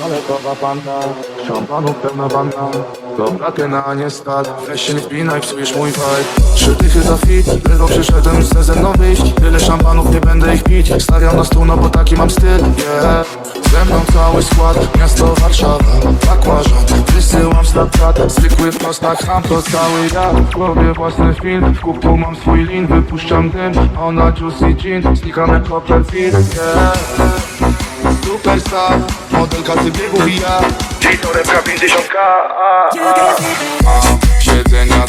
Daletowa banda, szampanów pełna wanna Dobra kena, nie stal, weź się nie spinaj, mój vibe. Trzy dychy za fit, ledwo przyszedłem, chcę ze mną wyjść. Tyle szampanów, nie będę ich pić. Stawiam na stół, no bo taki mam styl, yeah. Ze mną cały skład, miasto Warszawa. Bakłażan, wysyłam Snapchat Zwykły w postach, ham to cały ja W głowie własny film, w kubku mam swój lin Wypuszczam dym, ona juicy gin Znikam jak Copperfield, yeah. Superstar, z biegów i ja. Dzień torebka 50k Mam siedzenia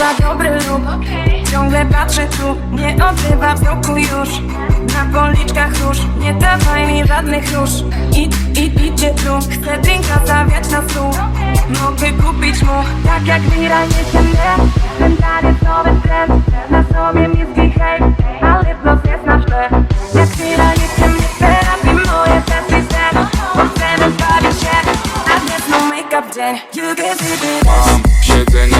Chyba dobry lub. Ciągle patrzę tu, nie odrywa wzroku już. Na policzkach róż, nie dawaj mi żadnych róż. I, i, idzie tu, chcę drinka zawiać na stół Mogę kupić mu, tak jak Mira nie się mnie Ten taniec nowy trend, na sobie miski hej Ale plus jest na tle. Jak Mira nie się mnie, terapii moje testy sen. Bo chcemy się, a dnes no make-up dzień. You can see it Mam siedzenia